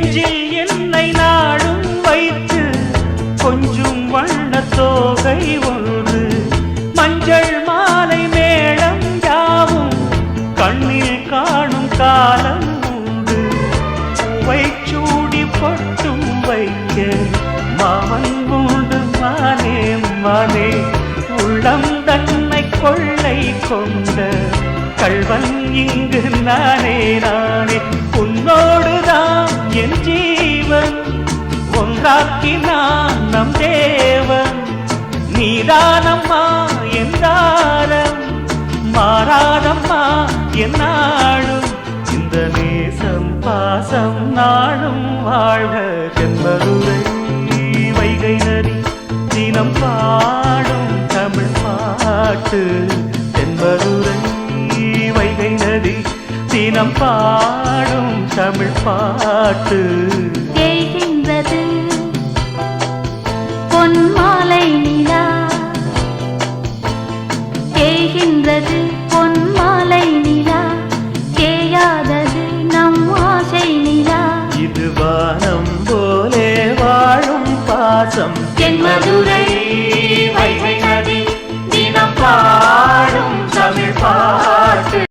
நெஞ்சில் என்னை நாடும் வைத்து கொஞ்சம் வண்ண தோகை ஒன்று. மஞ்சள் மாலை மேளம் யாவும் கண்ணில் காணும் காலம் உண்டு. பூவை சூடி பட்டும் வைக்க மாமன் உண்டு மானே மானே. உள்ளம் தன்னை கொள்ளை கொண்ட கல்வன் இங்கு நானே நானே. உன்னோடு ஒன்றாக்கினான் நம் தேவன். நீதானம்மா என்றாரம் மாறாதம்மா என்னாடும் இந்த நேசம் பாசம் நாளும் வாழ்க என்பதுரை வைகை நரி தினம் பாடும் தமிழ் பாட்டு. என்பதுரை வைகை நதி தினம் பாடும் தமிழ் பாட்டு. பொன் மாலை நிலா. தேய்கின்றது பொன் மாலை நிலா. தேயாதது நம் ஆசை நிலா. இது வானம் போலே வாழும் பாசம். என் மதுரை